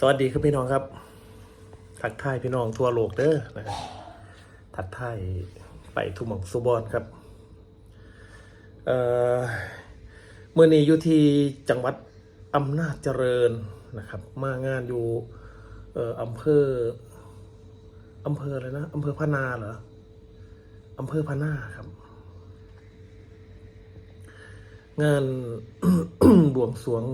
สวัสดีครับพี่น้องครับ ทักทายพี่น้องทั่วโลกเด้อนะครับทักทายไปทุกหมองสุบอนครับเอ่อเมื่อนี้อยู่ที่จังหวัดอำนาจเจริญนะครับ มางานอยู่เอ่ออำเภออำเภออะไรนะอำเภอพนาเหรออำเภอพนาครับ งานบวงสรวง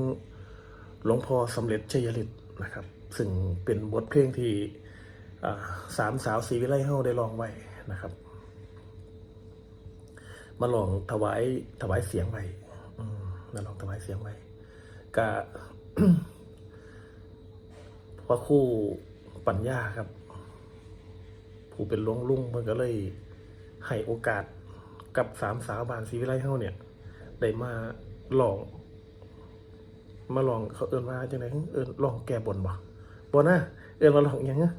หลวงพ่อสำเร็จชัยฤทธิ์ นะครับ ซึ่งเป็นบทเพลงที่สามสาวสีวิไลเฮาได้ลองไว้นะครับ มาลองถวายถวายเสียงไว้มาลองถวายเสียงไว้กะพระคู่ปัญญาครับ ผู้เป็นหลวงลุงมันก็เลยให้โอกาสกับสามสาวบานศรีวิไลเฮาเนี่ย ได้มาลอง มาลองเขาเอินว่าจังไดเอินลองแก้บนบ่บ่นะเอินมาลองอิหยังอะ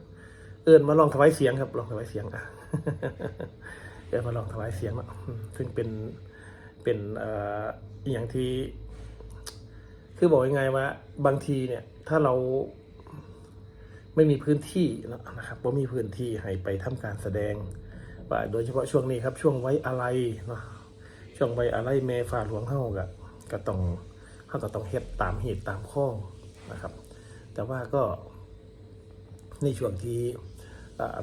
เอินมาลองถวายเสียงครับ ลองถวายเสียงอะเอินมาลองถวายเสียงเนาะซึ่งเป็นเป็นอ่อย่างที่ คือบอกยังไงว่า บางทีเนี่ย ถ้าเราไม่มีพื้นที่นะครับว่ามีพื้นที่ให้ไปทำการแสดงว่าโดยเฉพาะช่วงนี้ครับ ช่วงไว้อะไรเนาะช่วงใบอะไรแม่ฝ่าหลวงเฮาก็ก็ต้อง เฮาก็ต้องเฮ็ดตามเหตุตามข้องนะครับ แต่ว่าก็ในช่วงที่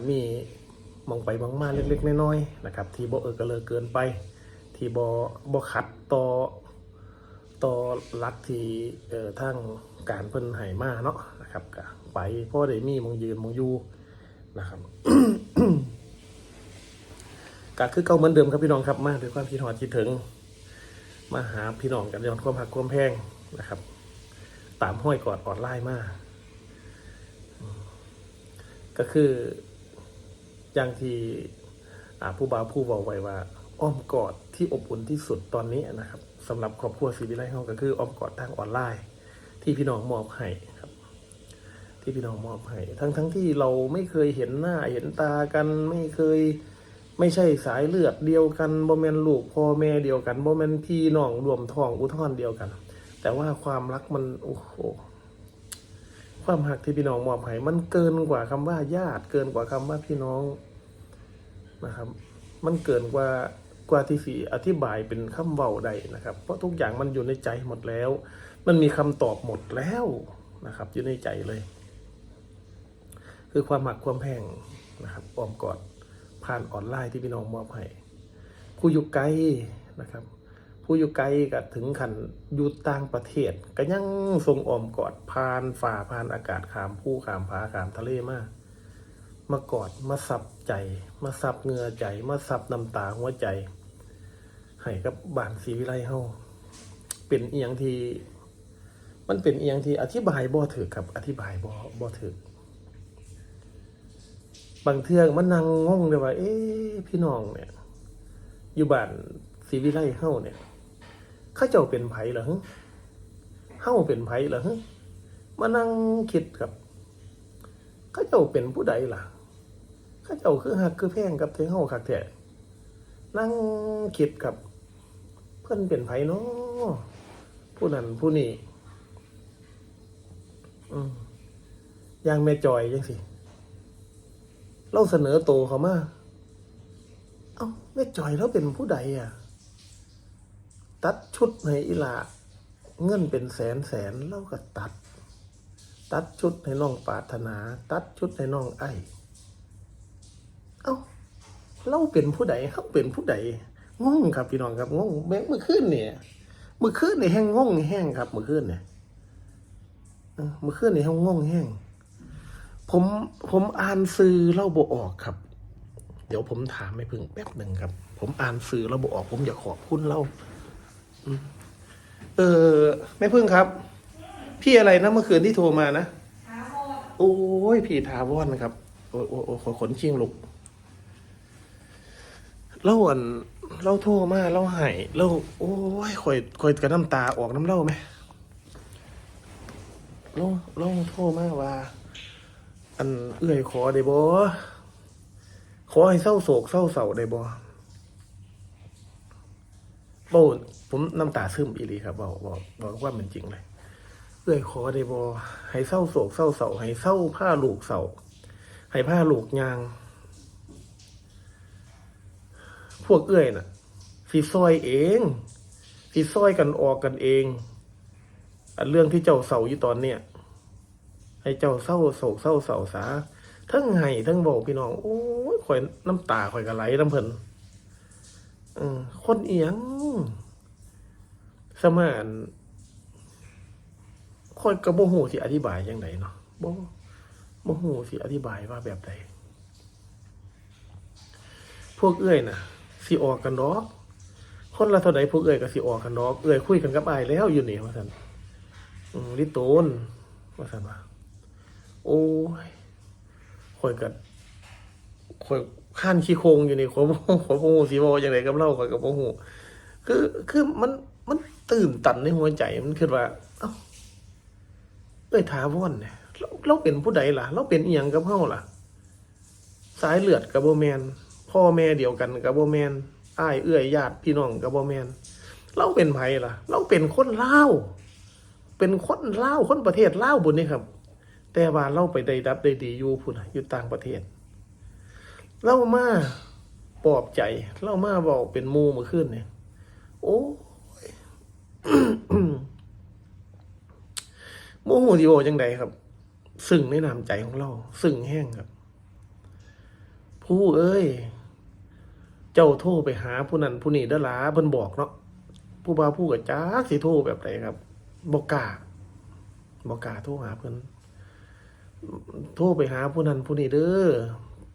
มีมองไปมองมาเล็กๆน้อยๆนะครับ ที่บ่เออกระเลอเกินไป ที่บ่บ่ขัดต่อต่อหลักที่เอ่อทางการเพิ่นให้มาเนาะนะครับก็ไปเพราะได้มีมองยืนมองอยู่นะครับก็คือเก่าเหมือนเดิมครับพี่น้องครับมาด้วยความคิดหอดคิดถึง มาหาพี่น้องกันย้อนความหักความแพงนะครับ ตามห้อยกอดออดไล่มาอืมก็คืออย่างที่ผู้บ่าวผู้บอกไว้ว่า อ้อมกอดที่อบอุ่นที่สุดตอนนี้นะครับสำหรับครอบครัวซีวิไลเฮาก็คืออ้อมกอดทางออนไลน์ ที่พี่น้องมอบให้ครับ ที่พี่น้องมอบให้ทั้งทั้งที่เราไม่เคยเห็นหน้าเห็นตากันไม่เคย ไม่ใช่สายเลือดเดียวกันบ่แมนลูกพ่อแม่เดียวกันบ่แมนพี่น้องรวมท้องอุทธรเดียวกัน แต่ว่าความรักมันโอ้โหความหักที่พี่น้องมอบให้มันเกินกว่าคำว่าญาติเกินกว่าคำว่าพี่น้องนะครับ มันเกินกว่ากว่าที่สีอธิบายเป็นคำเว้าใดนะครับ เพราะทุกอย่างมันอยู่ในใจหมดแล้ว มันมีคำตอบหมดแล้วนะครับ อยู่ในใจเลย คือความหักความแพงนะครับอ้อมกอด ผ่านออนไลน์ที่พี่น้องมอบให้ผู้อยู่ไกลนะครับ ผู้อยู่ไกลก็ถึงขันอยู่ต่างประเทศ ก็ยังทรงออมกอดผ่านฝ่าผ่านอากาศขามผู้ขามผาขามทะเลมากมากอดมาสับใจ มาสับเงือใจ มาสับน้ำตาหัวใจ ให้กับบานศรีวิไลเฮาเป็นเอียงที่ มันเป็นเอียงที่อธิบายบ่ถือครับ อธิบายบ่บ่ถือ บางเทื่อมันนั่งงงเลยว่า เอ๊พี่น้องเนี่ย อยู่บ้านศรีวิไลเฮาเนี่ยข้าเจ้าเป็นไผเหรอฮะเฮาเป็นไผเหรอฮะมานั่งคิดกับข้าเจ้าเป็นผู้ใดล่ะข้าเจ้าคือหักคือแพงกับเทเฮาคักแท้นั่งคิดกับ เพื่อนเป็นไผเนาะผู้นั้นผู้นี้อืมย่างแม่จอยจังสิ เราเสนอโตเขามาเอ้าแม่จอยเราเป็นผู้ใดอะ ตัดชุดให้อีหลาเงินเป็นแสนแสนเราก็ตัด ตัดชุดให้น้องปาถนา ตัดชุดให้น้องไอเอ้าเราเป็นผู้ใดเขาเป็นผู้ใดงงครับพี่น้องครับงงแม้เมื่อคืนเนี่ยเมื่อคืนเนี่ยแห้งงงแห้งครับเมื่อคืนเนี่ยเมื่อคืนเนี่ยแห้งงงแห้ง ผมผมอ่านสื่อเล่าบออกครับ เดี๋ยวผมถามไม่พึ่งแป๊บหนึ่งครับ ผมอ่านสื่อเล่าบออก ผมอยากขอบคุณเล่าเออแม่พึ่งครับ พี่อะไรนะเมื่อคืนที่โทรมานะโอ้ยพี่ทาวอนนะครับ โอ้โอ้โอขอขนชิงลุกเล่าอันเล่าโทรมาเล่าไห้เล่าโอ้ยคอยคอยกระน้ำตาออกน้ำเล่าไหมเล่าเล่าโทรมาว่า อันเอื้อยขอได้บ่ขอให้เศร้าโศกเศร้าเศร้าได้บ่โบผมน้ำตาซึมอีหลีครับบอกบอกบอกว่ามันจริงเลยเอื้อยขอได้บ่ให้เศร้าโศกเศร้าเศร้าให้เศร้าผ้าลูกเศร้าให้ผ้าลูกยาง พวกเอื้อยน่ะสิซอยเองสิซอยกันออกกันเอง อันเรื่องที่เจ้าเศร้าอยู่ตอนเนี้ย ให้เจ้าเศร้าโศกเศร้าเศร้าสาทั้งไห้ทั้งบกพี่น้อง โอ้ยข่อยน้ำตาข่อยกระไหลน้ำเพิ่นคนเอียง สมานข่อยกระโบหูสิอธิบายยังไงเนาะโบ่บ่หูสิอธิบายว่าแบบใดพวกเอื้อยน่ะสิออกกันดอกคนละเท่าใดพวกเอื้อยก็สิออกกันดอกเอื้อยคุยกันกับอายแล้วอยู่นี่ว่าซั่นลิโตนว่าซั่นว่า โอ้ยข่อยก็ข่อยข้านขี้โคงอยู่นี่ข่อบ่ขอบ่ฮู้สิเว้าจังไดกับเราข่อยก็บ่ฮู้คือคือมันมันตื่นตันในหัวใจมันคิดว่า เอ้าเอ้ยถาวรเนี่ยเราเราเป็นผู้ใดล่ะ เราเป็นอีหยังกับเฮาล่ะ สายเลือดกับโบแมนพ่อแม่เดียวกันกับโบแมนอ้ายเอื้อยญาติพี่น้องกับโบแมนเราเป็นไผล่ะ เราเป็นคนเล่าเป็นคนเล่าคนประเทศเล่าบุญนี่ครับ แต่ว่าเราไปได้ดับได้ดีอยู่พุ่นอยู่ต่างประเทศเรามาปลอบใจเรามาบอกเป็นมูมื่อคืนเนี่ย โอ้ยโมโหที่บอกจังใดครับ ซึ่งในน้ำใจของเรา ซึ่งแห้งครับ ผู้เอ้ย เจ้าโทรไปหาผู้นั้นผู้นี้เด้อหลาเพิ่นบอกเนาะผู้บ่าวผู้กับจ้าสิโทรแบบไหนครับบอกกาบอกกาโทรหาเพิ่น โทรไปหาผู้นั้นผู้นี้เด้อ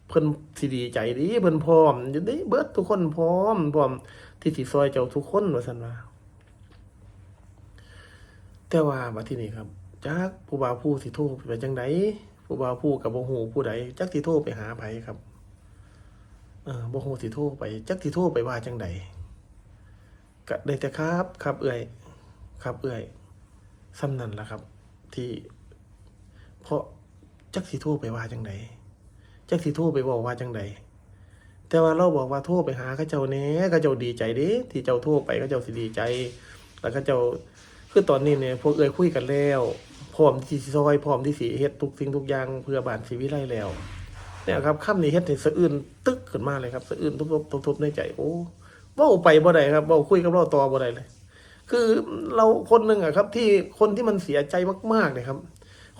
เพิ่นสิดีใจดีเพิ่นพร้อมอยู่ด้เบิดทุกคนพร้อมพร้อม ที่สิซอยเจ้าทุกคนว่าซั่นว่าแต่ว่าบัดที่นี้ครับจักผู้บ่าวผู้สิโทรไปจังไดผู้บ่าวผู้กับบ่ฮู้ผู้ใดจักสิโทรไปหาไผครับเออบ่ฮู้สิโทรไปจักสิโทรไปว่าจังไดก็ได้แต่ครับ ครับ เอื้อยครับเอื้อยซ้ำนั่นล่ะครับ ที่เพราะ จักสิโทรไปว่าจังไดจักสิโทรไปบอกว่าจังไดแต่ว่าเราบอกว่าโทรไปหาเขาเจ้าแหน่เขาเจ้าดีใจเด้ที่เจ้าโทรไปเขาเจ้าสิดีใจ แล้วเขาเจ้าคือตอนนี้เนี่ยพวกเอ่ยคุยกันแล้วพร้อมที่สิซอยพร้อมที่สิเฮ็ดทุกสิ่งทุกอย่างเพื่อบ้านชีวิตไลแล้วเนี่ยครับค่ำนี้เฮ็ดให้สะอื้นตึกขึ้นมาเลยครับสะอื้นทุบๆทุบๆในใจโอ้ว้าไปบ่ได้ครับเว้าคุยกับเราต่อบ่ได้เลย คือเราคนหนึ่งอะครับ ที่คนที่มันเสียใจมากๆเลยครับ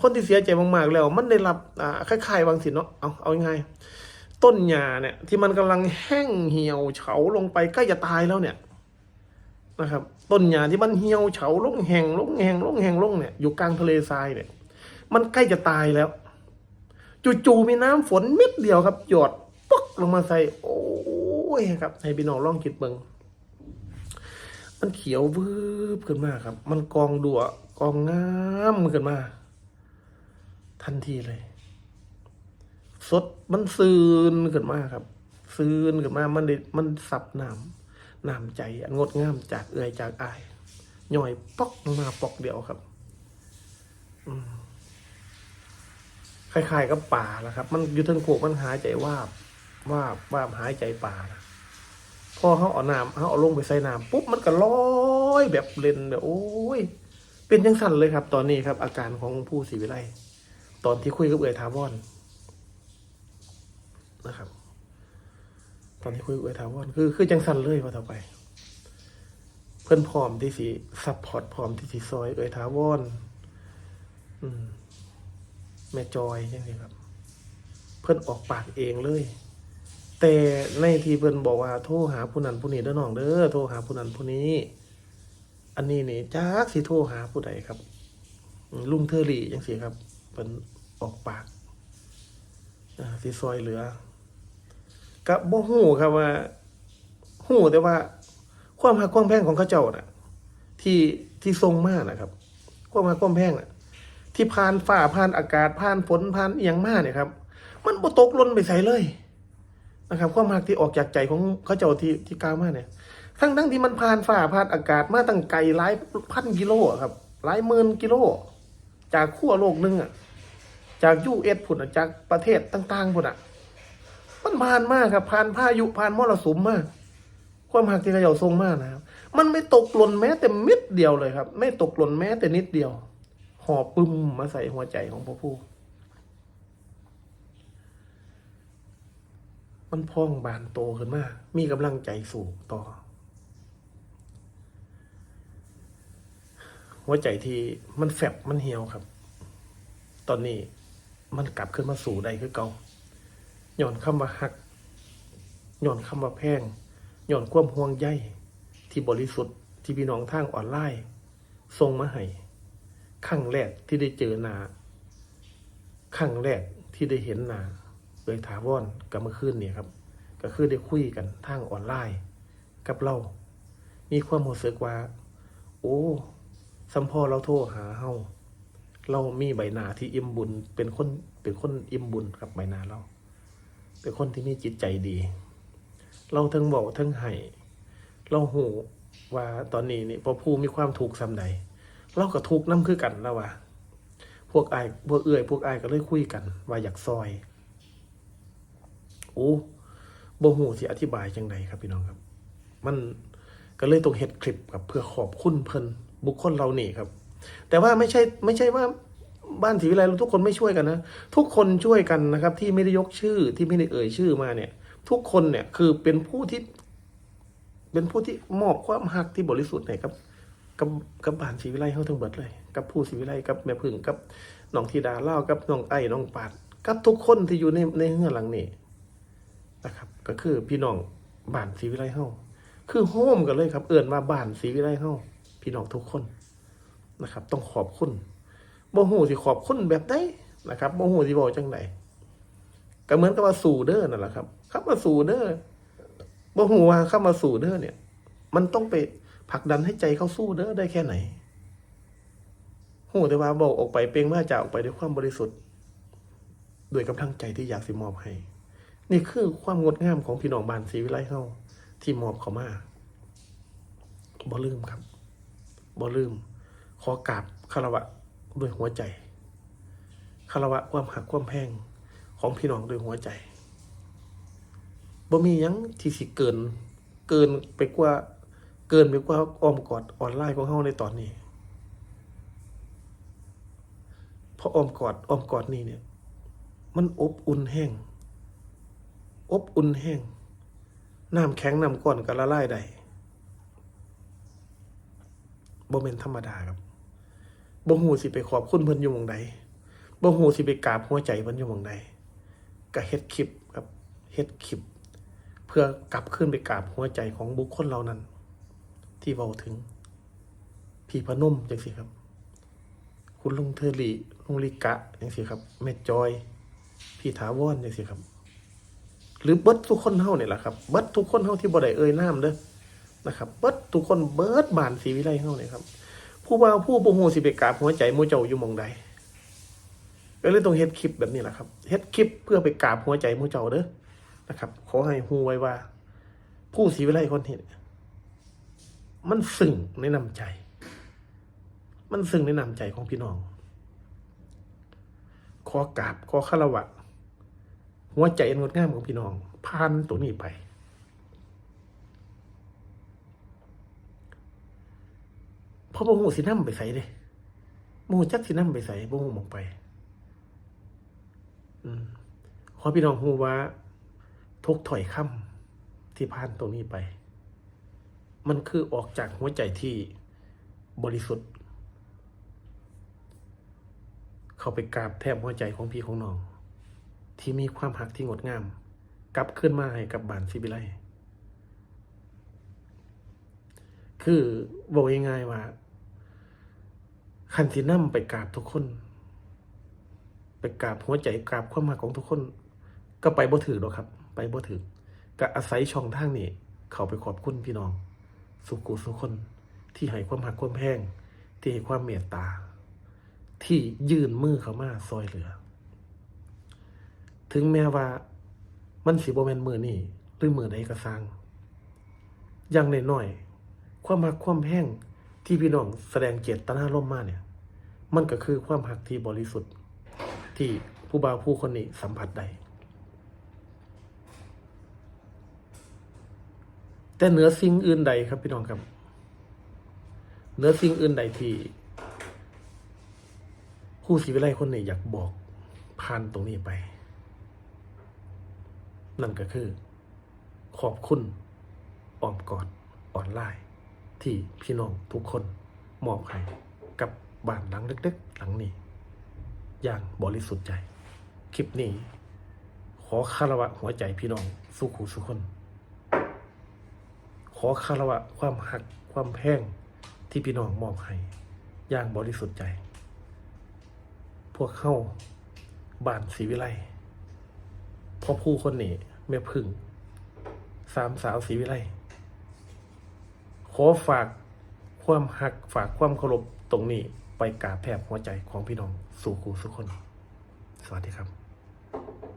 คนที่เสียใจมากๆแล้ว มันได้รับอ่าคล้ายๆบางสินเนาะเอาเอาง่ายๆต้นหญ้าเนี่ย ที่มันกำลังแห้งเหี่ยวเฉาลงไปใกล้จะตายแล้วเนี่ยนะครับ ต้นหญ้าที่มันเหี่ยวเฉาลงแห้งลงแห้งลงแห้งลงเนี่ยอยู่กลางทะเลทรายเนี่ย มันใกล้จะตายแล้วจู่ๆมีน้ำฝนเม็ดเดียวครับ หยดปึ๊กลงมาใส่ โอ้ยครับให้พี่น้องลองคิดเบิงมันเขียววืบขึ้นมาครับ มันกองดัวกองงามขึ้นมา ทันทีเลย สดมันซืนขึ้นมากครับซืนขึ้นมามันได้มันสับน้ำน้ำใจงดงามจากเอื่อยจากอายย่อยปอกมาปอกเดียวครับคล้ายๆกับป่าแหละครับ มันอยู่ทั้งโขกมันหายใจว่าบวาบวาบหายใจป่านะพอเขาเอาน้ำเขาเอาลงไปใส่น้ำปุ๊บมันก็ลอยแบบเล่นแบบโอ้ย เป็นยังสั่นเลยครับ ตอนนี้ครับ อาการของผู้ศรีวิไล ตอนที่คุยกับเอื่อยทาวอนนะครับ ตอนที่คุยกับเอยถาวรคือคือจังสันเลยว่าต่อไป เพื่อนพร้อมที่สิซัพพอร์ตพร้อมที่สิซอย เอยถาวรอืม แม่จอยจังซี่ครับ เพื่อนออกปากเองเลย แต่ในที่เพื่อนบอกว่าโทรหาผู้นั้นผู้นี้เด้อน้องเด้อโทรหาผู้นั้นผู้นี้ อันนี้นี่จักสิโทรหาผู้ใดครับลุงเทอรี่จังซี่ครับ เพิ่นออกปากสิซอยเหลือก็บ่ฮู้ครับว่าฮู้แต่ว่า ความหักความแพงของเขาเจ้าน่ะ ที่ที่ทรงมากนะครับ ความหักความแพงน่ะ ที่ผ่านฝ่าผ่านอากาศผ่านฝนผ่านเอียงมากเนี่ยครับ มันบ่ตกล่นไปใส่เลยนะครับ ความหักที่ออกจากใจของเขาเจ้าที่ที่กล่าวมาเนี่ยทั้งทั้งที่มันผ่านฝ่าผ่านอากาศมาตั้งไกลหลายพันกิโลครับหลายหมื่นกิโล จากขั้วโลกหนึงอะ จากยูเอสพุ่นอะจากประเทศต่างๆพุ่นอะ มันผ่านมากครับ ผ่านพายุผ่านมรสุมมาก ความหักที่เขาเจ้าทรงมากนะครับ มันไม่ตกหล่นแม้แต่ม็ดเดียวเลยครับ ไม่ตกหล่นแม้แต่นิดเดียวหห่อปึ้มมาใส่หัวใจของพ่อผู้ มันพองบานโตขึ้นมา มีกำลังใจสูงต่อ หัวใจที่มันแฟบมันเหี่ยวครับ ตอนนี้ มันกลับขึ้นมาสู่ใดคือเก่าย้อนคำว่าฮักย้อนคำว่าแพงย้อนความห่วงใยที่บริสุทธิ์ที่พี่น้องทางออนไลน์ส่งมาให้ครั้งแรกที่ได้เจอหนาครั้งแรกที่ได้เห็นหนาเลยถาวรกับเมื่อคืนเนี่ยครับ ก็คือได้คุยกันทางออนไลน์ กับเรา มีความรู้สึกว่า โอ้สัมพอเราโทรหาเฮา เรามีใบหน้าที่อิ่มบุญ เป็นคนเป็นคนอิ่มบุญครับใบหน้าเรา เป็นคนที่มีจิตใจดี เราทั้งบอกทั้งให้เราหูว่าตอนนี้นี่พอผู้มีความถูกซ้ำใดเราก็ทุกน้ำคือกันแล้วว่าพวกไอ้ายพวกเอื่อยพวกไอ้ายก็เลยคุยกัน ว่าอยากซอยโอ้บ่หูสิอธิบายจังไดครับพี่น้องครับ มันก็เลยต้องเฮ็ดคลิปครับเพื่อขอบคุณเพิ่นบุคคลเรานี่ครับ แต่ว่าไม่ใช่ไม่ใช่ว่าบ้านศรีวิไลเราทุกคนไม่ช่วยกันนะ ทุกคนช่วยกันนะครับ ที่ไม่ได้ยกชื่อที่ไม่ได้เอ่ยชื่อมาเนี่ย ทุกคนเนี่ยคือเป็นผู้ที่ เป็นผู้ที่มอบความหักที่บริสุทธิ์ให้กับ กับกับบ้านศรีวิไลเขาทั้งเบิดเลย กับผู้ศรีวิไลกับแม่พึ่งกับน้องธิดาเล่ากับน้องไอ้น้องปาดกับทุกคนที่อยู่ในในเฮือหลังนี้นะครับ ก็คือพี่น้องบ้านศรีวิไลเฮาคือโฮมกันเลยครับ เอิ่นว่าบ้านศรีวิไลเฮาพี่น้องทุกคน นะครับ ต้องขอบคุณบ่ฮู้สิขอบคุณแบบใดนะครับบ่ฮู้สิบอกจังไดก็เหมือนกับว่าสู่เด้อนั่นแหละครับคำว่าสู่เด้อบ่ฮู้ว่าคำว่าสู่เด้อเนี่ย มันต้องไปผลักดันให้ใจเขาสู้เด้อได้แค่ไหนฮู้แต่ว่าบอกออกไปเปล่งว่าจะออกไปด้วยความบริสุทธิ์ด้วยกำลังใจที่อยากสิมอบให้ นี่คือความงดงามของพี่น้องบ้านศรีวิไลเฮาที่มอบเขามาบ่ลืมครับบ่ลืม ขอกราบคารวะด้วยหัวใจคารวะความหักความแพงของพี่น้องด้วยหัวใจบ่มียังที่สิเกิน เกินไปกว่าเกินไปกว่าอ้อมกอดออนไลน์ของเฮาในตอนนี้เพราะอ้อมกอดอ้อมกอดนี่เนี่ย มันอบอุ่นแห้ง อบอุ่นแห้งน้ำแข็งน้ำก้อนก็ละลายได้บ่เป็นธรรมดาครับ บ่ฮู้สิไปขอบคุณเพิ่นอยู่หม่องใดบ่ฮู้สิไปกราบหัวใจเพิ่นอยู่หม่องใดก็เฮ็ดคลิปครับเฮ็ดคลิป เพื่อกลับขึ้นไปกราบหัวใจของบุคคลเหล่านั้น ที่เว้าถึง พี่พนมจังซี่ครับ คุณลุงเทอรี่ลุงลิกะจังซี่ครับแม่จอย พี่ถาวรจังซี่ครับหรือเบิดทุกคนเฮาเนี่ยแหละครับเบิดทุกคนเฮาที่บ่ได้เอ่ยนามเด้อนะครับเบิดทุกคนเบิดบานศรีวิไลเฮาเนี่ยครับ ผู้ว่าผู้บ่ฮู้สิไปกราบหัวใจมู่เจ้าอยู่มองใดก็เลยต้องเฮ็ดคลิปแบบนี้แหละครับเฮ็ดคลิปเพื่อไปกราบหัวใจมู่เจ้าเด้อนะครับขอให้ฮู้ไว้ว่า ผู้ศรีวิไลคนนี้เนี่ยมันซึ้งในน้ำใจ มันซึ้งในน้ำใจของพี่น้อง ขอกราบขอคารวะ หัวใจอันงดงามของพี่น้องผ่านตัวนี้ไป เพ ราะบ่ฮู้สินำไปใส่เด้บ่ฮู้จักสินำไปใส่บ่ฮู้หมองไป อืมขอพี่น้องฮู้ว่าทุกถอยคำที่ผ่านตรงนี้ไป มันคือออกจากหัวใจที่บริสุทธิ์ เข้าไปกราบแทบหัวใจของพี่ของน้อง ที่มีความหักที่งดงาม กลับขึ้นมาให้กับบานซิบิไลคือบอกง่ายๆว่า คันสินำไปกราบทุกคน ไปกราบหัวใจกราบความหักของทุกคน ก็ไปบ่ถือหรอกครับ ไปบ่ถือก็อาศัยช่องทางนี้ เขาไปขอบคุณพี่น้อง สุกุสุคน ที่ให้ความหักความแพงที่ให้ความเมตตา ที่ยื่นมือเขามาซอยเหลือ ถึงแม้ว่า มันสิบแมนมือนี่หรือมือใดก็สร้างอย่างน้อยๆความหักความแห้ง ที่พี่น้องแสดงเจตนารมมาเนี่ย มันก็คือความหักที่บริสุทธิ์ที่ผู้บ่าวผู้คนนี้สัมผัสได้แต่เหนือสิ่งอื่นใดครับพี่น้องครับเหนือสิ่งอื่นใดที่คู่ศรีวิไลคนนี้อยากบอกผ่านตรงนี้ไป นั่นก็คือ ขอบคุณอ้อมกอดอ่อนไลน์ ที่พี่น้องทุกคนมอบให้กับบ้านหลังเล็กๆ หลังนี้ อย่างบริสุทธิ์ใจ คลิปนี้ ขอคารวะหัวใจพี่น้องสุขุสุคน ขอคารวะความหักความแพงที่พี่น้องมอบให้อย่างบริสุทธิ์ใจ พวกเข้าบ้านศรีวิไลพ่อผู้คนนี้แม่พึ่ง สามสาวศรีวิไล ขอฝากความหักฝากความเคารพตรงนี้ไปกราบแทบหัวใจของพี่น้องสู่ครูสุกคน สวัสดีครับ